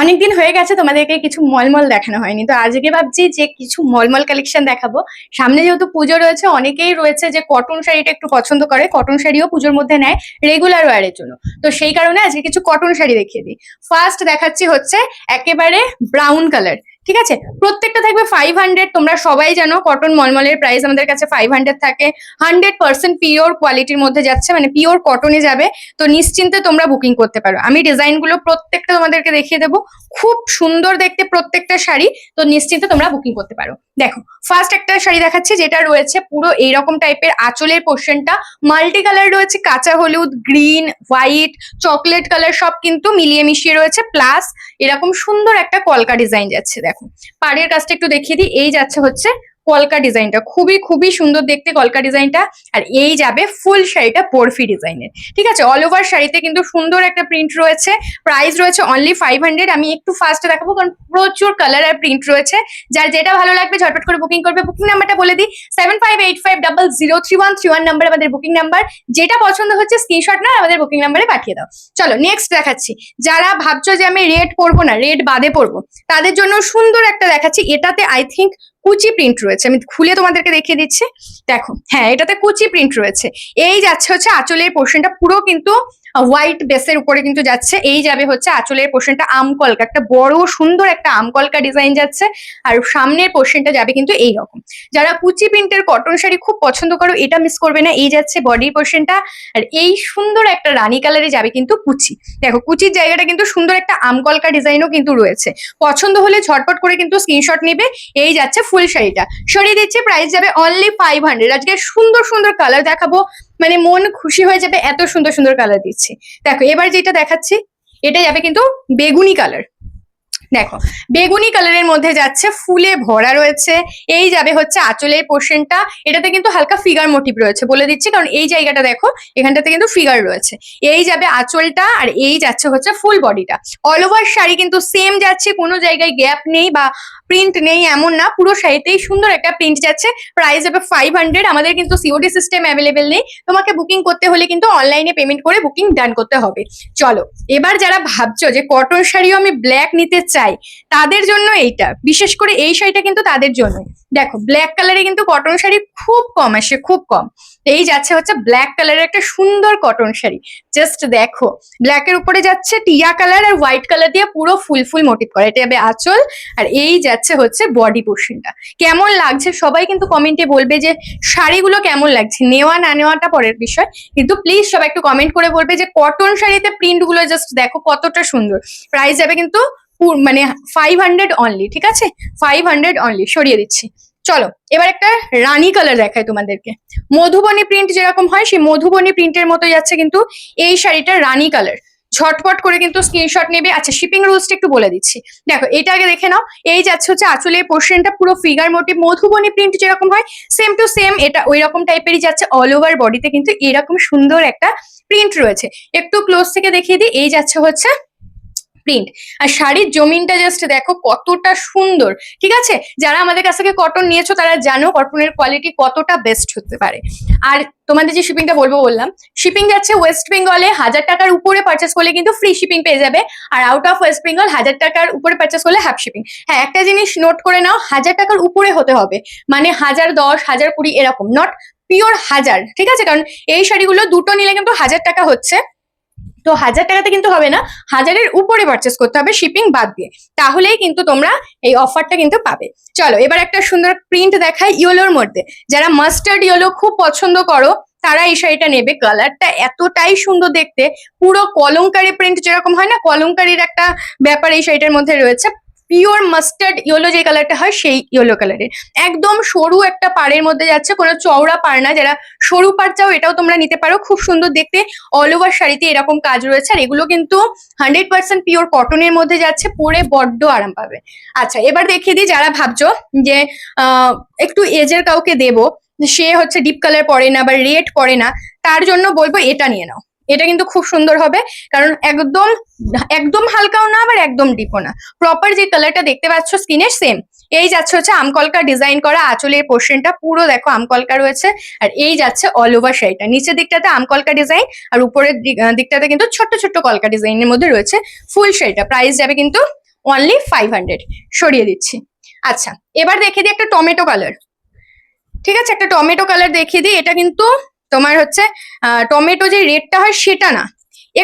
অনেকদিন হয়ে গেছে তোমাদেরকে কিছু মলমল দেখানো হয়নি। তো আজকে ভাবছি যে কিছু মলমল কালেকশন দেখাবো। সামনে যেহেতু পুজো রয়েছে, অনেকেই রয়েছে যে কটন শাড়িটা একটু পছন্দ করে। কটন শাড়িও পুজোর মধ্যে নেয় রেগুলার ওয়ারের জন্য। তো সেই কারণে আজকে কিছু কটন শাড়ি দেখিয়ে দিই। ফার্স্ট দেখাচ্ছি হচ্ছে একেবারে ব্রাউন কালার ঠিক আছে? প্রত্যেকটা থাকবে ফাইভ হান্ড্রেড তোমরা সবাই জানো কটন মলমলের প্রাইস আমাদের কাছে ফাইভ হান্ড্রেড থাকে। হান্ড্রেড পার্সেন্ট পিওর কোয়ালিটির মধ্যে যাচ্ছে মানে পিওর কটনে যাবে। তো নিশ্চিন্তে তোমরা বুকিং করতে পারো। আমি ডিজাইনগুলো প্রত্যেকটা তোমাদেরকে দেখিয়ে দেবো। খুব সুন্দর দেখতে প্রত্যেকটা শাড়ি, তো নিশ্চিন্তে তোমরা বুকিং করতে পারো। দেখো ফার্স্ট একটা শাড়ি দেখাচ্ছে যেটা রয়েছে পুরো এইরকম টাইপের আঁচলের পোর্শনটা মাল্টি কালার রয়েছে, কাঁচা হলুদ গ্রিন হোয়াইট চকলেট কালার সব কিন্তু মিলিয়ে মিশিয়ে রয়েছে। প্লাস এরকম সুন্দর একটা কলকা ডিজাইন যাচ্ছে, দেখো। পাড়ের কাজটা একটু দেখিয়ে দিই, এই যাচ্ছে হচ্ছে কলকা ডিজাইনটা, খুবই খুবই সুন্দর দেখতে কলকা ডিজাইনটা, আর এই যাবে ফুল শাড়িটা বরফি ডিজাইনের। ঠিক আছে? অল ওভার শাড়িতে কিন্তু সুন্দর একটা প্রিন্ট রয়েছে প্রাইস রয়েছে অনলি ফাইভ হান্ড্রেড আমি একটু ফার্স্টে দেখাবো, কারণ প্রচুর কালার আর প্রিন্ট রয়েছে। যার যেটা ভালো লাগবে, ঝটপট করে বুকিং করবে। বুকিং নাম্বারটা বলে দিই seven five eight five double zero three one three one number আমাদের বুকিং নাম্বার যেটা পছন্দ হচ্ছে স্ক্রিনশট না আমাদের বুকিং নাম্বারে পাঠিয়ে দাও। চলো নেক্সট দেখাচ্ছি। যারা ভাবছ যে আমি রেড পরবো না রেড বাদে পরবো, তাদের জন্য সুন্দর একটা দেখাচ্ছি। এটাতে আই থিঙ্ক কুচি প্রিন্ট রয়েছে। আমি খুলে তোমাদেরকে দেখিয়ে দিচ্ছি। দেখো হ্যাঁ এটাতে কুচি প্রিন্ট রয়েছে। এই যাচ্ছে হচ্ছে আঁচলের পোর্শনটা পুরো কিন্তু হোয়াইট বেসের উপরে কিন্তু যাচ্ছে। এই যাবে হচ্ছে আঁচলের পোর্শনটা আমকলকা। একটা বড় সুন্দর একটা আমকলকা ডিজাইন যাচ্ছে। আর সামনের পোর্শনটা যাবে কিন্তু এই রকম যারা কুচি প্রিন্টের কটন শাড়ি খুব পছন্দ করো, এটা মিস করবে না। এই যাচ্ছে বডি পোর্শনটা আর এই সুন্দর একটা রানী কালারে যাবে কিন্তু কুচি। দেখো, কুচির জায়গাটা কিন্তু সুন্দর একটা আমকলকা ডিজাইনও কিন্তু রয়েছে। পছন্দ হলে ঝটপট করে কিন্তু স্ক্রিনশট নেবে। এই যাচ্ছে ফুল শাড়িটা। সরিয়ে দিচ্ছে প্রাইস যাবে অনলি ফাইভ হান্ড্রেড আজকে সুন্দর সুন্দর কালার দেখাবো। মানে মন খুশি হয়ে যাবে এত সুন্দর সুন্দর কালার দিচ্ছি। দেখো, এবার যেটা দেখাচ্ছি, এটা যাবে কিন্তু বেগুনি কালার দেখো, বেগুনি কালারের মধ্যে যাচ্ছে ফুলে ভরা রয়েছে, এই যাবে হচ্ছে আঁচলের পোর্শনটা এটাতে কিন্তু হালকা ফিগার মোটিভ রয়েছে বলে দিচ্ছি, কারণ এই জায়গাটা দেখো, এখানটাতে কিন্তু ফিগার রয়েছে। এই যাবে আঁচলটা আর এই যাচ্ছে হচ্ছে ফুল বডিটা অল ওভার শাড়ি কিন্তু সেম যাচ্ছে, কোনো জায়গায় গ্যাপ নেই বা প্রিন্ট নেই এমন না, পুরো শাড়িতেই সুন্দর একটা প্রিন্ট যাচ্ছে। প্রাইস যাবে ফাইভ হান্ড্রেড আমাদের কিন্তু সিওডি সিস্টেম অ্যাভেলেবেল নেই। তোমাকে বুকিং করতে হলে কিন্তু অনলাইনে পেমেন্ট করে বুকিং ডান করতে হবে। চলো, এবার যারা ভাবছ যে কটন শাড়িও আমি ব্ল্যাক নিতে চাই, তাদের জন্য এইটা। বিশেষ করে এই শাড়িটা কিন্তু তাদের জন্য দেখো ব্ল্যাক কালারে কিন্তু কটন শাড়ি খুব কম আসে, খুব কম। এই যাচ্ছে হচ্ছে ব্ল্যাক কালারের একটা সুন্দর কটন শাড়ি। জাস্ট দেখো ব্ল্যাকের উপরে যাচ্ছে টিয়া কালার আর হোয়াইট কালার দিয়ে পুরো ফুল ফুল মোটিভ করা। এটা হবে আঁচল, আর এই যাচ্ছে হচ্ছে বডি পোর্শনটা কেমন লাগছে? সবাই কিন্তু কমেন্টে বলবে যে, শাড়িগুলো কেমন লাগছে? নেওয়া, না নেওয়াটা পরের বিষয়। কিন্তু প্লিজ সবাই একটু কমেন্ট করে বলবে যে কটন শাড়িতে প্রিন্টগুলো জাস্ট দেখো কতটা সুন্দর। প্রাইস যাবে কিন্তু মানে ফাইভ হান্ড্রেড অনলি ঠিক আছে? ফাইভ হান্ড্রেড অনলি সরিয়ে দিচ্ছি। চলো, এবার একটা রানী কালার দেখায় তোমাদেরকে। মধুবনী প্রিন্ট যেরকম হয়, সেই মধুবনী প্রিন্টের মতো যাচ্ছে কিন্তু এই শাড়িটা রানী কালার ঝটপট করে কিন্তু স্ক্রিনশট নেবে। আচ্ছা শিপিং রুলসটা একটু বলে দিচ্ছি। দেখো, এটা আগে দেখে নাও। এই যাচ্ছে হচ্ছে আঁচলের পোর্শনটা পুরো ফিগার মোটিভ মধুবনী প্রিন্ট যেরকম হয় সেম টু সেম এটা ওই রকম টাইপেরই যাচ্ছে অল ওভার বডিতে কিন্তু এরকম সুন্দর একটা প্রিন্ট রয়েছে। একটু ক্লোজ থেকে দেখিয়ে দিই। এই যাচ্ছে হচ্ছে প্রিন্ট আর শাড়ির জমিনটা জাস্ট দেখো কতটা সুন্দর, ঠিক আছে? যারা আমাদের কাছ থেকে কটন নিয়েছো, তারা জানো কটনের কোয়ালিটি কতটা বেস্ট হতে পারে। আর তোমাদের যে শিপিংটা বলব বললাম শিপিং যাচ্ছে ওয়েস্ট বেঙ্গলে হাজার টাকার উপরে পারচেস করলে কিন্তু ফ্রি শিপিং পেয়ে যাবে। আর আউট অফ ওয়েস্ট বেঙ্গল হাজার টাকার উপরে পারচেস করলে হাফ শিপিং হ্যাঁ একটা জিনিস নোট করে নাও, হাজার টাকার উপরে হতে হবে। মানে হাজার দশ, হাজার কুড়ি এরকম নট পিওর হাজার, ঠিক আছে? কারণ এই শাড়িগুলো দুটো নিলে কিন্তু হাজার টাকা হচ্ছে। তো হাজার টাকাতে কিন্তু হবে না, হাজারের উপরে পারচেস করতে হবে শিপিং বাদ দিয়ে। তাহলেই কিন্তু তোমরা এই অফারটা কিন্তু পাবে। চলো, এবার একটা সুন্দর প্রিন্ট দেখায় ইয়েলোর মধ্যে। যারা মাস্টার্ড ইয়েলো খুব পছন্দ করো, তারা এই শাড়িটা নেবে। কালারটা এতটাই সুন্দর দেখতে, পুরো কলঙ্কারি প্রিন্ট যেরকম হয় না, কলঙ্কারির একটা ব্যাপার এই শাড়িটার মধ্যে রয়েছে। পিওর মাস্টার্ড ইয়েলো যে কালারটা হয় সেই ইয়েলো কালারের একদম সরু একটা পাড়ের মধ্যে যাচ্ছে কোনো চওড়া পাড় না, যারা সরু পাড় চাও এটাও তোমরা নিতে পারো। খুব সুন্দর দেখতে অল ওভার শাড়িতে এরকম কাজ রয়েছে। আর এগুলো কিন্তু হান্ড্রেড পার্সেন্ট পিওর কটনের মধ্যে যাচ্ছে, পরে বড্ড আরাম পাবে। আচ্ছা এবার দেখিয়ে দিই যারা ভাবছ যে একটু এজের কাউকে দেবো, সে হচ্ছে ডিপ কালার পরে না বা রেড পরে না, তার জন্য বলব এটা নিয়ে নাও। এটা কিন্তু খুব সুন্দর হবে, কারণ একদম একদম হালকাও না আবার একদম ডিপও না। প্রপার যে কালারটা দেখতে পাচ্ছ স্কিনের সেম এই যাচ্ছে হচ্ছে আমকলকা ডিজাইন করা আঁচলের পোর্শনটা পুরো দেখো আমকলকা রয়েছে, আর এই যাচ্ছে অল ওভার শাড়িটা নিচের দিকটাতে আমকলকা ডিজাইন আর উপরের দিক- দিকটাতে কিন্তু ছোট্ট ছোট্ট কলকা ডিজাইনের মধ্যে রয়েছে ফুল শাড়িটা প্রাইস যাবে কিন্তু অনলি ফাইভ হান্ড্রেড সরিয়ে দিচ্ছি। আচ্ছা এবার দেখিয়ে দিই একটা টমেটো কালার ঠিক আছে, একটা টমেটো কালার দেখিয়ে দিই। এটা কিন্তু তোমার হচ্ছে টমেটো যে রেডটা হয় সেটা না।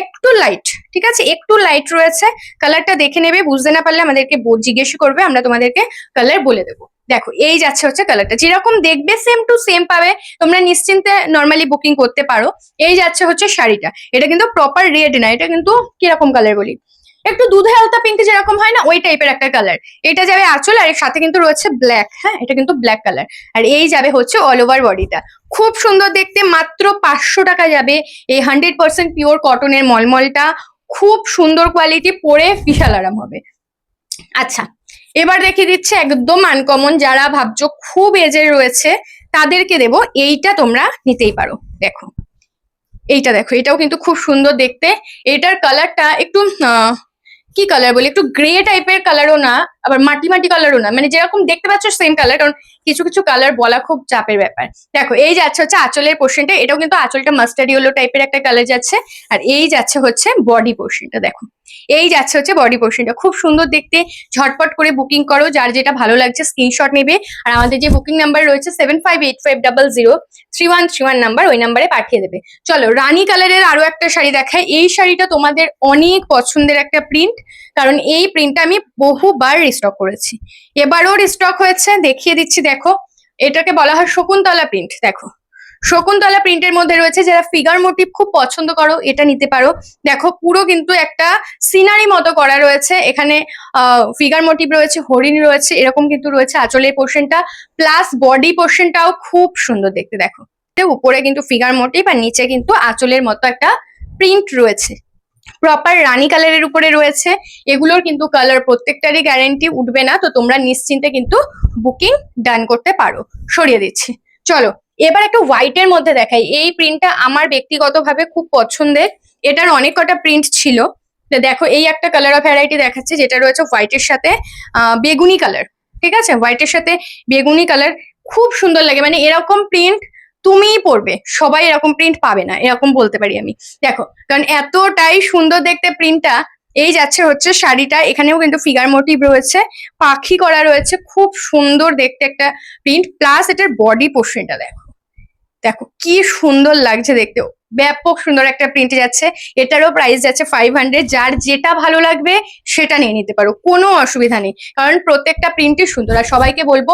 একটু লাইট ঠিক আছে? একটু লাইট রয়েছে। কালারটা দেখে নেবে, বুঝতে না পারলে আমাদেরকে জিজ্ঞেস করবে, আমরা তোমাদেরকে কালার বলে দেবো। দেখো, এই যাচ্ছে হচ্ছে কালারটা যেরকম দেখবে সেম টু সেম পাবে। তোমরা নিশ্চিন্তে নর্মালি বুকিং করতে পারো। এই যাচ্ছে হচ্ছে শাড়িটা। এটা কিন্তু প্রপার রেড না, এটা কিন্তু কীরকম কালার বলি? একটু দুধে আলতা পিঙ্ক যেরকম হয় না, ওই টাইপের একটা কালার এটা যাবে আঁচল আর সাথে কিন্তু রয়েছে ব্ল্যাক হ্যাঁ? এটা কিন্তু ব্ল্যাক কালার আর এই যাবে হচ্ছে অল ওভার বডিটা খুব সুন্দর দেখতে, মাত্র পাঁচশো টাকা যাবে এই হান্ড্রেড পার্সেন্ট পিওর কটনের মলমলটা। খুব সুন্দর কোয়ালিটি পরে বিশাল আরাম হবে। আচ্ছা এবার দেখিয়ে দিচ্ছে একদম আনকমন যারা ভাবছ খুব এজের রয়েছে, তাদেরকে দেব, এইটা তোমরা নিতেই পারো। দেখো। এইটা দেখো, এটাও কিন্তু খুব সুন্দর দেখতে। এটার কালারটা একটু কি কালার বলি? একটু গ্রে টাইপের কালারও না। আবার মাটি মাটি কালারও না। মানে যেরকম দেখতে পাচ্ছ সেম কালার কারণ কিছু কিছু কালার বলা খুব চাপের ব্যাপার। দেখো, এই যাচ্ছে হচ্ছে আঁচলের পোর্শনটা এটাও কিন্তু আঁচলটা মাস্টার্ড ইয়েলো টাইপের একটা কালার যাচ্ছে। আর এই যাচ্ছে হচ্ছে বডি পোর্শনটা দেখো। এই যাচ্ছে হচ্ছে বডি পোর্শনটা খুব সুন্দর দেখতে। ঝটপট করে বুকিং করো। যার যেটা ভালো লাগছে স্ক্রিনশট নেবে। আর আমাদের যে বুকিং নাম্বার রয়েছে seven five eight five double zero three one three one number ওই নাম্বারে পাঠিয়ে দেবে। চলো, রানী কালারের আরও একটা শাড়ি দেখায় এই শাড়িটা তোমাদের অনেক পছন্দের একটা প্রিন্ট কারণ এই প্রিন্টটা আমি বহুবার রিস্টক করেছি। এবারও রিস্টক হয়েছে, দেখিয়ে দিচ্ছি, দেখো। এটাকে বলা হয় শকুন্তলা প্রিন্ট দেখো। শকুন্তলা প্রিন্টের মধ্যে রয়েছে যারা ফিগার মোটিভ খুব পছন্দ করো, এটা নিতে পারো। দেখো, পুরো কিন্তু একটা সিনারি মতো করা রয়েছে। এখানে ফিগার মোটিভ রয়েছে, হরিণ রয়েছে, এরকম কিন্তু রয়েছে আঁচলের পোর্শনটা প্লাস বডি পোর্শনটাও খুব সুন্দর দেখতে, দেখো। উপরে কিন্তু ফিগার মোটিভ আর নিচে কিন্তু আঁচলের মতো একটা প্রিন্ট রয়েছে। প্রপার রানী কালারের উপরে রয়েছে। এগুলোর কিন্তু কালার প্রত্যেকটারই গ্যারেন্টি উঠবে না, তো তোমরা নিশ্চিন্তে কিন্তু বুকিং ডান করতে পারো। সরিয়ে দিচ্ছি। চলো, এবার একটা হোয়াইটের মধ্যে দেখাই। এই প্রিন্টটা আমার ব্যক্তিগতভাবে খুব পছন্দের। এটার অনেক কটা প্রিন্ট ছিল। দেখো, এই একটা কালার অফ ভ্যারাইটি দেখাচ্ছে, যেটা রয়েছে হোয়াইটের সাথে বেগুনি কালার ঠিক আছে? হোয়াইটের সাথে বেগুনি কালার খুব সুন্দর লাগে। মানে এরকম প্রিন্ট তুমিই পরবে। সবাই এরকম প্রিন্ট পাবে না, এরকম বলতে পারি আমি। দেখো, কারণ এতটাই সুন্দর দেখতে প্রিন্টটা এই যাচ্ছে হচ্ছে শাড়িটা, এখানেও কিন্তু ফিগার মোটিভ রয়েছে, পাখি করা রয়েছে, খুব সুন্দর দেখতে একটা প্রিন্ট প্লাস এটার বডি পোর্শনটা দেখো। দেখো, কি সুন্দর লাগছে দেখতে ব্যাপক সুন্দর একটা প্রিন্ট যাচ্ছে। এটারও প্রাইস যাচ্ছে ফাইভ হান্ড্রেড যার যেটা ভালো লাগবে, সেটা নিয়ে নিতে পারো। কোনো অসুবিধা নেই। কারণ প্রত্যেকটা প্রিন্টই সুন্দর। আর সবাইকে বলব,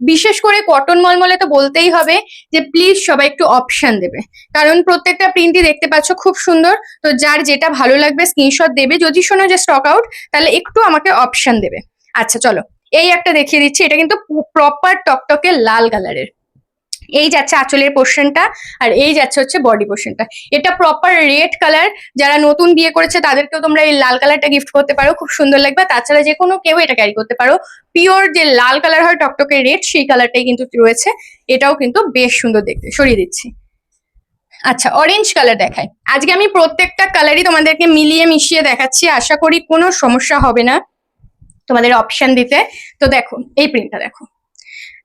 বিশেষ করে কটন মলমলে তো বলতেই হবে যে প্লিজ সবাই একটু অপশন দেবে। কারণ প্রত্যেকটা প্রিন্টই দেখতে পাচ্ছ খুব সুন্দর। তো যার যেটা ভালো লাগবে স্ক্রিনশট দেবে। যদি শোনো যে স্টক আউট তাহলে একটু আমাকে অপশন দেবে। আচ্ছা চলো। এই একটা দেখিয়ে দিচ্ছি। এটা কিন্তু প্রপার টকটকে লাল কালারের এই যাচ্ছে আঁচলের পোর্শনটা আর এই যাচ্ছে হচ্ছে বডি পোর্শনটা এটা প্রপার রেড কালার যারা নতুন বিয়ে করেছে তাদেরকেও তোমরা এই লাল কালারটা গিফট করতে পারো, খুব সুন্দর লাগবে। তাছাড়া যে কোনো কেউ এটা ক্যারি করতে পারো। পিওর যে লাল কালার হয়, টকটকে রেড সেই কালারটাই কিন্তু রয়েছে। এটাও কিন্তু বেশ সুন্দর দেখতে। সরিয়ে দিচ্ছি। আচ্ছা অরেঞ্জ কালার দেখায় আজকে আমি প্রত্যেকটা কালারই তোমাদেরকে মিলিয়ে মিশিয়ে দেখাচ্ছি। আশা করি কোনো সমস্যা হবে না তোমাদের অপশন দিতে। তো দেখো, এই প্রিন্টটা দেখো।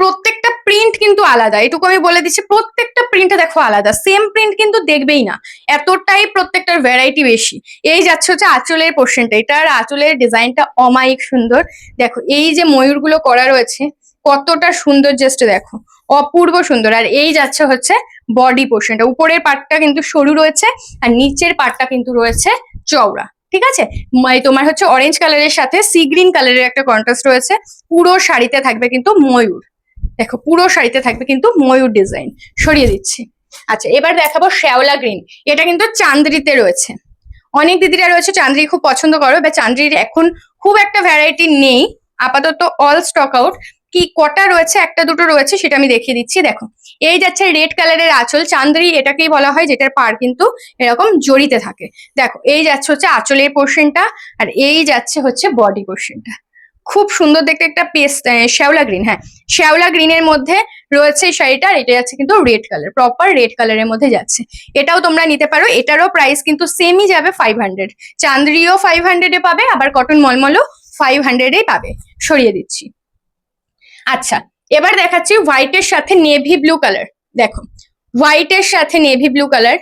প্রত্যেকটা প্রিন্ট কিন্তু আলাদা। এটুকু আমি বলে দিচ্ছি, প্রত্যেকটা প্রিন্ট দেখো আলাদা। সেম প্রিন্ট কিন্তু দেখবেই না। এতটাই প্রত্যেকটার ভ্যারাইটি বেশি। এই যাচ্ছে হচ্ছে আঁচলের পোর্শনটা এটার আঁচলের ডিজাইনটা অমায়িক সুন্দর। দেখো, এই যে ময়ূরগুলো করা রয়েছে, কতটা সুন্দর জাস্ট দেখো। অপূর্ব সুন্দর। আর এই যাচ্ছে হচ্ছে বডি পোর্শনটা উপরের পার্টটা কিন্তু সরু রয়েছে, আর নিচের পার্টটা কিন্তু রয়েছে চওড়া। ঠিক আছে? তোমার হচ্ছে অরেঞ্জ কালারের সাথে সি গ্রিন কালারের একটা কন্ট্রাস্ট রয়েছে। পুরো শাড়িতে থাকবে কিন্তু ময়ূর। দেখো, পুরো শাড়িতে থাকবে কিন্তু ময়ূর ডিজাইন সরিয়ে দিচ্ছি। আচ্ছা এবার দেখাবো শ্যাওলা গ্রিন এটা কিন্তু চান্দ্রিতে রয়েছে। অনেক দিদিরা রয়েছে চান্দ্রি খুব পছন্দ করো বা চান্দ্রির এখন খুব একটা ভ্যারাইটি নেই। আপাতত অল স্টক আউট কি কটা রয়েছে? একটা, দুটো রয়েছে, সেটা আমি দেখিয়ে দিচ্ছি। দেখো, এই যাচ্ছে রেড কালারের আঁচল। চান্দ্রি এটাকেই বলা হয়, যেটার পার কিন্তু এরকম জড়িতে থাকে। দেখো, এই যাচ্ছে হচ্ছে আঁচলের পোর্শনটা আর এই যাচ্ছে হচ্ছে বডি পোর্শনটা খুব সুন্দর দেখতে একটা পেস্ট শ্যাওলা গ্রিন হ্যাঁ। শ্যাওলা গ্রিনের মধ্যে রয়েছে এই শাড়িটা, আর এটা যাচ্ছে কিন্তু রেড কালার প্রপার রেড কালারের মধ্যে যাচ্ছে। এটাও তোমরা নিতে পারো, এটারও প্রাইস কিন্তু সেমই যাবে ফাইভ হান্ড্রেড চান্দ্রিও ফাইভ হান্ড্রেডে পাবে, আবার কটন মলমলও ফাইভ হান্ড্রেডেই পাবে। সরিয়ে দিচ্ছি। আচ্ছা এবার দেখাচ্ছি হোয়াইটের সাথে নেভি ব্লু কালার দেখো হোয়াইটের সাথে নেভি ব্লু কালার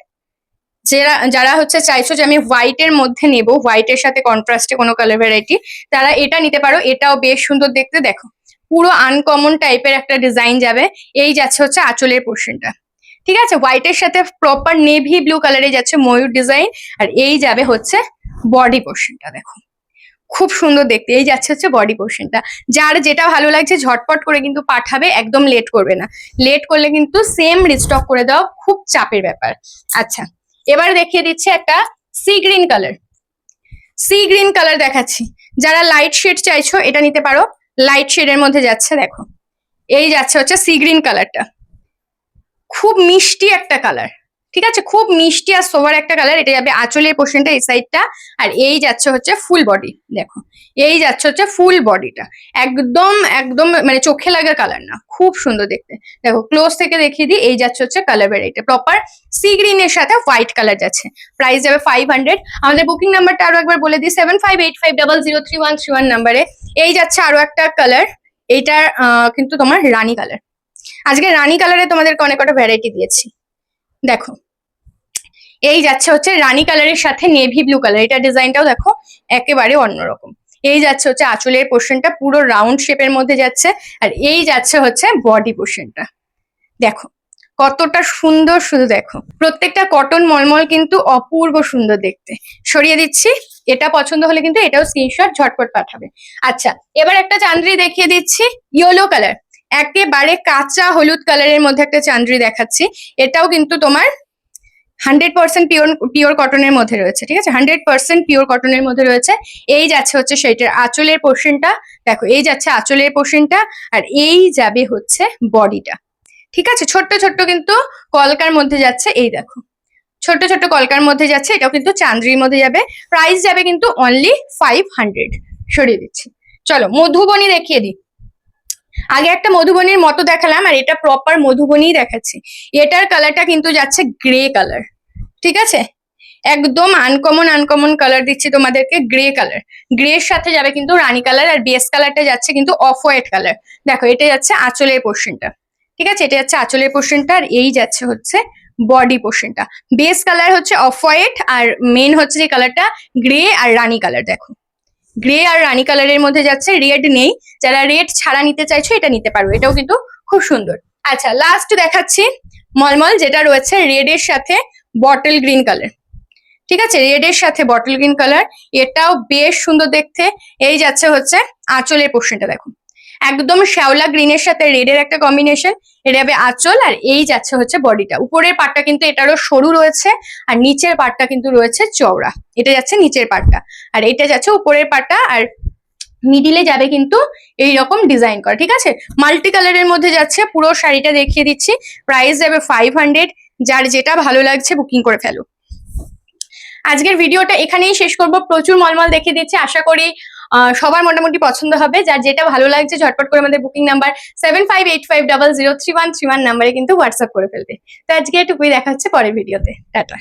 যারা যারা হচ্ছে চাইছো যে আমি হোয়াইটের মধ্যে নেব হোয়াইটের সাথে কন্ট্রাস্টে কোনো কালার ভ্যারাইটি তারা এটা নিতে পারো, এটাও বেশ সুন্দর দেখতে, দেখো। পুরো আনকমন টাইপের একটা ডিজাইন যাবে, এই যাচ্ছে হচ্ছে আঁচলের পোর্শনটা ঠিক আছে? হোয়াইটের সাথে প্রপার নেভি ব্লু কালারে যাচ্ছে ময়ূর ডিজাইন আর এই যাবে হচ্ছে বডি পোর্শনটা দেখো। খুব সুন্দর দেখতে, এই যাচ্ছে হচ্ছে বডি পোর্শনটা যার যেটা ভালো লাগছে, ঝটপট করে কিন্তু পাঠাবে, একদম লেট করবে না। লেট করলে কিন্তু সেম রিস্টক করে দেওয়া খুব চাপের ব্যাপার। আচ্ছা। এবার দেখিয়ে দিচ্ছি একটা sea green colour. Sea green colour দেখাচ্ছি। যারা লাইট শেড চাইছো, এটা নিতে পারো। লাইট শেডের মধ্যে যাচ্ছে, দেখো। এই যাচ্ছে হচ্ছে সি গ্রিন কালারটা। খুব মিষ্টি একটা কালার। ঠিক আছে? খুব মিষ্টি আর সোভার একটা কালার এটা যাবে আঁচলের পোর্শনটা এই সাইডটা আর এই যাচ্ছে হচ্ছে ফুল বডি দেখো। এই যাচ্ছে হচ্ছে ফুল বডিটা একদম একদম মানে চোখে লাগা কালার না, খুব সুন্দর দেখতে। দেখো ক্লোজ থেকে দেখিয়ে দিই, এই যাচ্ছে হচ্ছে কালার ভ্যারাইটি প্রপার সি গ্রিনের সাথে হোয়াইট কালার যাচ্ছে। প্রাইস যাবে ফাইভ হান্ড্রেড আমাদের বুকিং নাম্বারটা আরও একবার বলে দিই seven five eight five double zero three one three one নাম্বারে এই যাচ্ছে আরও একটা কালার এইটার কিন্তু তোমার রানী কালার আজকে রানী কালারে তোমাদেরকে অনেক কটা ভ্যারাইটি দিয়েছি। দেখো। এই যাচ্ছে হচ্ছে রানী কালারের সাথে নেভি ব্লু কালার এটা ডিজাইনটাও দেখো একেবারে অন্যরকম। এই যাচ্ছে হচ্ছে আঁচলের পোর্শনটা পুরো রাউন্ড শেপের মধ্যে যাচ্ছে। আর এই যাচ্ছে হচ্ছে বডি পোর্শনটা দেখো, কতটা সুন্দর শুধু দেখো। প্রত্যেকটা কটন মলমল কিন্তু অপূর্ব সুন্দর দেখতে। সরিয়ে দিচ্ছি, এটা পছন্দ হলে কিন্তু এটাও স্ক্রিনশট ঝটপট পাঠাবে। আচ্ছা এবার একটা চান্দ্রি দেখিয়ে দিচ্ছি ইয়েলো কালার একেবারে কাঁচা হলুদ কালারের মধ্যে একটা চান্দ্রি দেখাচ্ছি। এটাও কিন্তু তোমার হান্ড্রেড পার্সেন্ট পিওর পিওর কটনের মধ্যে রয়েছে, ঠিক আছে? হান্ড্রেড পার্সেন্ট পিওর কটনের মধ্যে রয়েছে। এই যাচ্ছে হচ্ছে সেইটার আঁচলের পোর্শনটা দেখো, এই যাচ্ছে আঁচলের পোর্শনটা আর এই যাবে হচ্ছে বডিটা। ঠিক আছে? ছোট্ট ছোট্ট কিন্তু কলকার মধ্যে যাচ্ছে, এই দেখো। ছোট্ট ছোট্ট কলকার মধ্যে যাচ্ছে, এটাও কিন্তু চান্দ্রির মধ্যে যাবে। প্রাইস যাবে কিন্তু অনলি ফাইভ হান্ড্রেড সরিয়ে দিচ্ছি। চলো, মধুবনী দেখিয়ে দিই। আগে একটা মধুবনীর মতো দেখালাম আর এটা প্রপার মধুবনী দেখাচ্ছি। এটার কালারটা কিন্তু যাচ্ছে গ্রে কালার ঠিক আছে? একদম আনকমন আনকমন কালার দিচ্ছি তোমাদেরকে গ্রে কালার গ্রে এর সাথে যাবে কিন্তু রানী কালার আর বেস কালারটা যাচ্ছে কিন্তু অফ হোয়াইট কালার দেখো, এটা যাচ্ছে আঁচলের পোর্শনটা ঠিক আছে? এটা যাচ্ছে আঁচলের পোর্শনটা আর এই যাচ্ছে হচ্ছে বডি পোর্শনটা বেস কালার হচ্ছে অফ হোয়াইট আর মেন হচ্ছে যে কালারটা গ্রে আর রানী কালার দেখো। গ্রে আর রানি কালারের মধ্যে যাচ্ছে রেড নেই। যারা রেড ছাড়া নিতে চাইছো, এটা নিতে পারো। এটাও কিন্তু খুব সুন্দর। আচ্ছা লাস্ট দেখাচ্ছি মলমল, যেটা রয়েছে রেড এর সাথে বটল গ্রিন কালার ঠিক আছে? রেড এর সাথে বটল গ্রিন কালার এটাও বেশ সুন্দর দেখতে। এই যাচ্ছে হচ্ছে আঁচলের পোর্শনটা দেখো। একদম শ্যাওলা গ্রিনের সাথে রেড এর একটা কম্বিনেশন এটা হবে আঁচল আর এই যাচ্ছে হচ্ছে বডিটা উপরের পাটটা কিন্তু এটারও সরু রয়েছে আর নিচের পাটটা কিন্তু রয়েছে চওড়া। এটা যাচ্ছে নিচের পাটটা আর এটা যাচ্ছে উপরের পাটটা আর মিডিলে যাবে কিন্তু এই রকম ডিজাইন করা, ঠিক আছে? মাল্টি কালারের মধ্যে যাচ্ছে, পুরো শাড়িটা দেখিয়ে দিচ্ছি। প্রাইস যাবে ফাইভ হান্ড্রেড যার যেটা ভালো লাগছে বুকিং করে ফেলো। আজকের ভিডিওটা এখানেই শেষ করব। প্রচুর মলমল দেখিয়ে দিচ্ছি। আশা করি সবার মোটামুটি পছন্দ হবে। যার যেটা ভালো লাগছে ঝটপট করে আমাদের booking number seven five eight five double zero three one three one নাম্বারে কিন্তু হোয়াটসঅ্যাপ করে ফেলবে। তো আজকে এটুকুই, দেখা হচ্ছে পরের ভিডিওতে। টাটা।